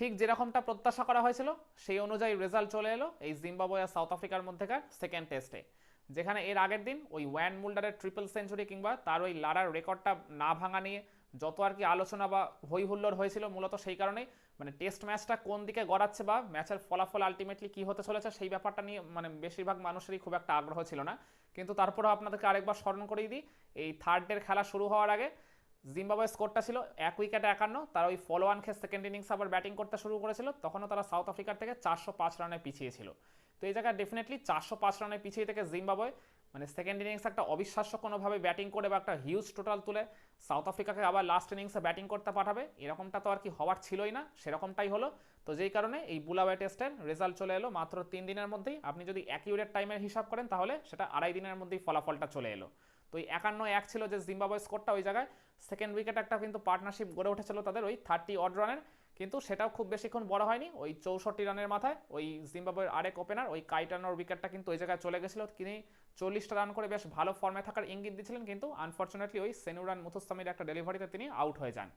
ঠিক যেরকমটা প্রত্যাশা করা হয়েছিল, সেই অনুযায়ী রেজাল্ট চলে এলো এই জিম্বাবুয়ে আর সাউথ আফ্রিকার মধ্যেকার সেকেন্ড টেস্টে যেখানে এর আগের দিন ওই ওয়ান মুল্ডারের ট্রিপল সেঞ্চুরি কিংবা তার ওই লারার রেকর্ডটা না ভাঙা নিয়ে যত আর কি আলোচনা বা হই হুল্লোড় হয়েছিল মূলত সেই কারণেই মানে টেস্ট ম্যাচটা কোন দিকে গড়াচ্ছে বা ম্যাচের ফলাফল আলটিমেটলি কি হতে চলেছে সেই ব্যাপারটা নিয়ে মানে বেশিরভাগ মানুষেরই খুব একটা আগ্রহ ছিল না। কিন্তু তারপরেও আপনাদেরকে আরেকবার স্মরণ করিয়ে দিই, এই থার্ড ডের খেলা শুরু হওয়ার আগে জিম্বাবুয়ের স্কোরটা ছিল এক উইকেটে একান্ন, তারা ওই ফলো ওয়ান খেয়ে সেকেন্ড ইনিংস আবার ব্যাটিং করতে শুরু করেছিল, তখনও তারা সাউথ আফ্রিকার থেকে চারশো পাঁচ রানে পিছিয়ে ছিল। তো এই জায়গায় ডেফিনেটলি চারশো পাঁচ রানে পিছিয়ে থেকে জিম্বাবুয়ে মানে সেকেন্ড ইনিংস একটা অবিশ্বাস্য কোনোভাবে ব্যাটিং করে বা একটা হিউজ টোটাল তুলে সাউথ আফ্রিকাকে আবার লাস্ট ইনিংসে ব্যাটিং করতে পাঠাবে, এরকমটা তো আর কি হওয়ার ছিলই না, সেরকমটাই হলো। তো যেই কারণে এই বুলাওয়ে টেস্টের রেজাল্ট চলে এলো মাত্র তিন দিনের মধ্যেই। আপনি যদি অ্যাকিউরেট টাইমের হিসাব করেন তাহলে সেটা আড়াই দিনের মধ্যেই ফলাফলটা চলে এলো। তো এই একান্ন এক ছিল যে জিম্বাবুয়ে স্কোরটা ওই জায়গায়। সেকেন্ড উইকেট একটা কিন্তু পার্টনারশিপ গড়ে উঠেছিল তাদের ওই থার্টি অড রানের কিন্তু সেটাও খুব বেশিক্ষণ বড় হয়নি। ওই চৌষট্টি রানের মাথায় ওই জিম্বাবুয়ের আরেক ওপেনার ওই কাইটানোর উইকেটটা কিন্তু ওই জায়গায় চলে গেছিল। তিনি চল্লিশটা রান করে বেশ ভালো ফর্মে থাকার ইঙ্গিত দিয়েছিলেন কিন্তু আনফর্চুনেটলি ওই সেনুরান মুথুস্তামির একটা ডেলিভারিতে তিনি আউট হয়ে যান।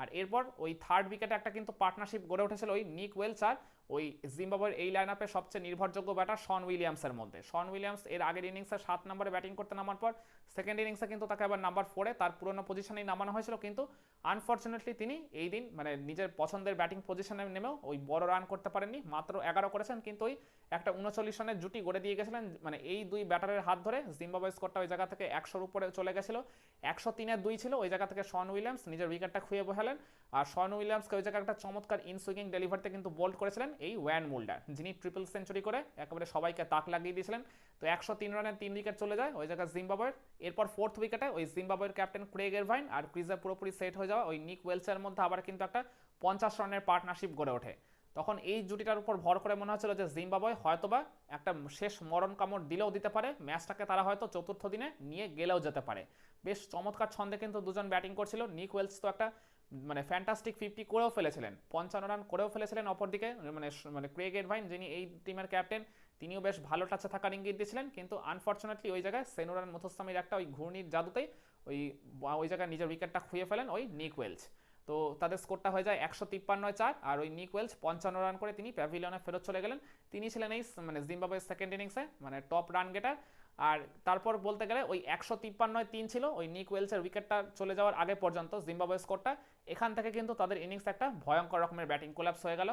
আর এরপর ওই থার্ড উইকেটে একটা কিন্তু পার্টনারশিপ গড়ে উঠেছিল ওই নিক ওয়েলস আর ওই জিম্বাবুয়ের এই লাইন আপে সবচেয়ে নির্ভরযোগ্য ব্যাটার শন উইলিয়ামসের মধ্যে। শন উইলিয়ামস এর আগের ইনিংসে সাত নম্বরে ব্যাটিং করতে নামার পর সেকেন্ড ইনিংসে কিন্তু তাকে আবার নাম্বার ফোরে তার পুরনো পজিশনেই নামানো হয়েছিল। কিন্তু আনফর্চুনেটলি তিনি এই দিন মানে নিজের পছন্দের ব্যাটিং পজিশনে নেমেও ওই বড় রান করতে পারেননি। মাত্র এগারো করেছেন কিন্তু ওই একটা উনচল্লিশ রানের জুটি গড়ে দিয়ে গেছিলেন। মানে এই দুই ব্যাটারের হাত ধরে জিম্বাবুয়ে স্কোরটা ওই জায়গা থেকে একশোর উপরে চলে গেছিল। একশো তিনের দুই ছিল, ওই জায়গা থেকে শন উইলিয়ামস নিজের উইকেটটা খুঁয়ে বসালেন আর শন উইলিয়ামসকে ওই জায়গায় একটা চমৎকার ইন সুইকিং ডেলিভারিতে কিন্তু বোল্ড করেছিলেন এই ওয়ান মুল্ডার। যিনি ট্রিপল সেঞ্চুরি করে একেবারে সবাইকে তাক লাগিয়ে দিয়েছিলেন। তো একশো তিন রানের তিন উইকেট চলে যায় ওই জায়গায় জিম্বাবুয়ের। এরপর ফোর্থ উইকেটে ওই জিম্বাবুয়ের ক্যাপ্টেন ক্রেগ এরভাইন আর ক্রিজে পুরোপুরি সেট হয়ে যাওয়া ওই নিক ওয়েলসের মধ্যে আবার কিন্তু একটা পঞ্চাশ রানের পার্টনারশিপ গড়ে ওঠে। তখন এই জুটিটার উপর ভর করে মনে হচ্ছিল যে জিম্বাবুয়ে হয়তোবা একটা শেষ মরণ কামড় দিলেও দিতে পারে, ম্যাচটাকে তারা হয়তো চতুর্থ দিনে নিয়ে গেলেও যেতে পারে। বেশ চমৎকার ছন্দে কিন্তু দুজন ব্যাটিং করছিল। নিক ওয়েলস তো একটা মানে ফ্যান্টাস্টিক ফিফটি করেও ফেলেছিলেন। পঞ্চান্ন রান করেও ফেলেছিলেন অপরদিকে মানে মানে ক্রেগ এডভাইন যিনি এই টিমের ক্যাপ্টেন তিনিও বেশ ভালো টাচে থাকার ইঙ্গিত দিয়েছিলেন। কিন্তু আনফর্চুনেটলি ওই জায়গায় সেনুরান মুথস্বামীর একটা ওই ঘূর্ণির জাদুতেই ওই ওই জায়গায় নিজের উইকেটটা খুঁয়ে ফেলেন ওই নিক ওয়েলস তো তাদের স্কোরটা হয়ে যায় একশো তিপ্পান্ন চার, আর ওই নিক ওয়েলস পঞ্চান্ন রান করে তিনি প্যাভিলিয়নে ফেরত চলে গেলেন। তিনি ছিলেন এই মানে জিম্বাবুয়ের সেকেন্ড ইনিংসে মানে টপ রান গেটার আর তারপর বলতে গেলে ওই একশো তিপ্পান্নয় তিন ছিল, ওই নিক ওয়েলসের উইকেটটা চলে যাওয়ার আগে পর্যন্ত জিম্বাবুয়ে স্কোরটা। এখান থেকে কিন্তু তাদের ইনিংস একটা ভয়ঙ্কর রকমের ব্যাটিং কোলাপস হয়ে গেল।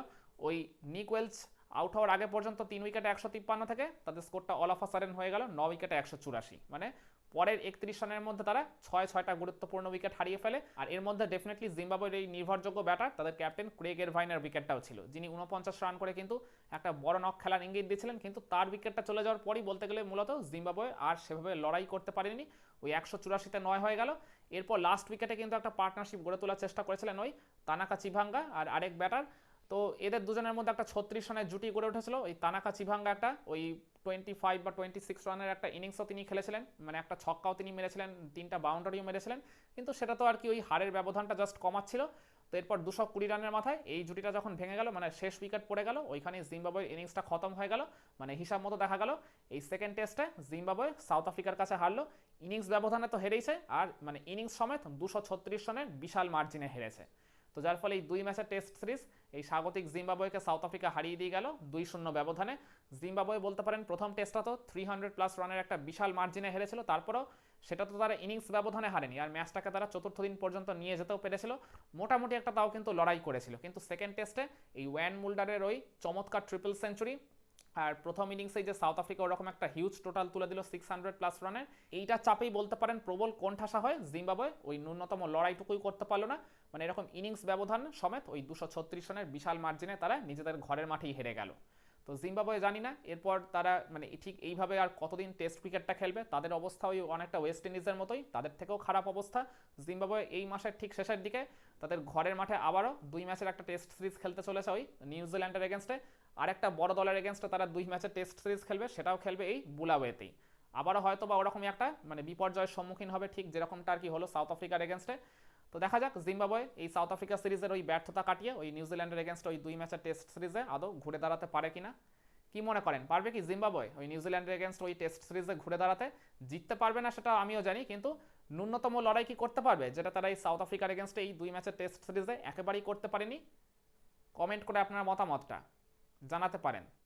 ওই নিক ওয়েলস আউট হওয়ার আগে পর্যন্ত তিন উইকেটে একশো তিপ্পান্ন থেকে তাদের স্কোরটা অল অফ আ সাডেন হয়ে গেল, ন উইকেটে একশো চুরাশি। মানে পরের একত্রিশ রানের মধ্যে তারা ছয় ছয়টা গুরুত্বপূর্ণ উইকেট হারিয়ে ফেলে। আর এর মধ্যে ডেফিনেটলি জিম্বাবুয়ের এই নির্ভরযোগ্য ব্যাটার তাদের ক্যাপ্টেন ক্রেগ এরভাইনের উইকেটটাও ছিল। যিনি উনপঞ্চাশ রান করে কিন্তু একটা বড় নক খেলার ইঙ্গিত দিয়েছিলেন, কিন্তু তার উইকেটটা চলে যাওয়ার পরই বলতে গেলে মূলত জিম্বাবুয়ে আর সেভাবে লড়াই করতে পারেনি। ওই একশো চুরাশিতে নয় হয়ে গেল। এরপর লাস্ট উইকেটে কিন্তু একটা পার্টনারশিপ গড়ে তোলার চেষ্টা করেছিলেন ওই তানাকা চিভাঙ্গা আর আরেক ব্যাটার তো এদের দুজনের মধ্যে একটা ছত্রিশ রানের জুটি গড়ে উঠেছিল। ওই তানাকা চিভাঙ্গা একটা, ওই টোয়েন্টি ফাইভ বা টোয়েন্টি সিক্স রানের একটা ইনিংসও তিনি খেলেছিলেন। মানে একটা ছক্কাও তিনি মেরেছিলেন, তিনটা বাউন্ডারিও মেরেছিলেন। কিন্তু সেটা তো আর কি ওই হারের ব্যবধানটা জাস্ট কমাচ্ছিল। তো এরপর দুশো কুড়ি রানের মাথায় এই জুটিটা যখন ভেঙে গেল মানে শেষ উইকেট পড়ে গেল, ওইখানে জিম্বাবুয়ের ইনিংসটা খতম হয়ে গেল। মানে হিসাব মতো দেখা গেল, এই সেকেন্ড টেস্টে জিম্বাবুয়ে সাউথ আফ্রিকার কাছে হারলো। ইনিংস ব্যবধানে তো হেরেইছে, আর মানে ইনিংস সমেত দুশো ছত্রিশ রানের বিশাল মার্জিনে হেরেছে। তো যার ফলে এই দুই ম্যাচের টেস্ট সিরিজ এই স্বাগতিক জিম্বাবুয়েকে সাউথ আফ্রিকা হারিয়ে দিয়ে গেল দুই শূন্য ব্যবধানে। জিম্বাবুয়ে বলতে পারেন প্রথম টেস্টটা তো থ্রি হান্ড্রেড প্লাস রানের একটা বিশাল মার্জিনে হেরেছিল, তারপরও সেটা তো তারা ইনিংস ব্যবধানে হারেনি। আর ম্যাচটাকে তারা চতুর্থ দিন পর্যন্ত নিয়ে যেতেও পেরেছিল। মোটামুটি একটা তাও কিন্তু লড়াই করেছিল। কিন্তু সেকেন্ড টেস্টে এই ওয়ান মুল্ডারের ওই চমৎকার ট্রিপল সেঞ্চুরি আর প্রথম ইনিংসেই যে সাউথ আফ্রিকা ওরকম একটা হিউজ টোটাল তুলে দিল সিক্স হান্ড্রেড প্লাস রানের এইটা চাপেই বলতে পারেন প্রবল কোণঠাসা হয় জিম্বাবুয়ে ওই ন্যূনতম লড়াইটুকুই করতে পারল না। মানে এরকম ইনিংস ব্যবধান সমেত ওই দুশো ছত্রিশ রানের বিশাল মার্জিনে তারা নিজেদের ঘরের মাঠেই হেরে গেল। তো জিম্বাবুয়ে জানি না, এরপর তারা মানে ঠিক এইভাবে আর কতদিন টেস্ট ক্রিকেটটা খেলবে, তাদের অবস্থা ওই অনেকটা ওয়েস্ট ইন্ডিজের মতোই, তাদের থেকেও খারাপ অবস্থা। জিম্বাবুয়ে এই মাসের ঠিক শেষের দিকে তাদের ঘরের মাঠে আবারও দুই ম্যাচের একটা টেস্ট সিরিজ খেলতে চলেছে ওই নিউজিল্যান্ডের এগেনস্টে আর একটা বড় দলের এগেনস্টে তারা দুই ম্যাচে টেস্ট সিরিজ খেলবে, সেটাও খেলবে এই বুলাওয়েতেই। আবারও হয়তো বা ওরকমই একটা মানে বিপর্যয়ের সম্মুখীন হবে ঠিক যেরকমটা আর কি হলো সাউথ আফ্রিকার এগেনস্টে তো দেখা যাক, জিম্বাবুয়ে এই সাউথ আফ্রিকা সিরিজের ওই ব্যর্থতা কাটিয়ে, ওই নিউজিল্যান্ডের এগেনস্টে ওই দুই ম্যাচের টেস্ট সিরিজে আদৌ ঘুরে দাঁড়াতে পারে কিনা? কি মনে করেন? পারবে কি জিম্বাবুয়ে ওই নিউজিল্যান্ডের এগেনস্ট ওই টেস্ট সিরিজে ঘুরে দাঁড়াতে? জিততে পারবে না সেটা আমিও জানি, কিন্তু ন্যূনতম লড়াই কি করতে পারবে? যেটা তারা এই সাউথ আফ্রিকার এগেনস্টে এই দুই ম্যাচের টেস্ট সিরিজে একেবারেই করতে পারেনি? কমেন্ট করে আপনার মতামতটা। জানাতে পারেন।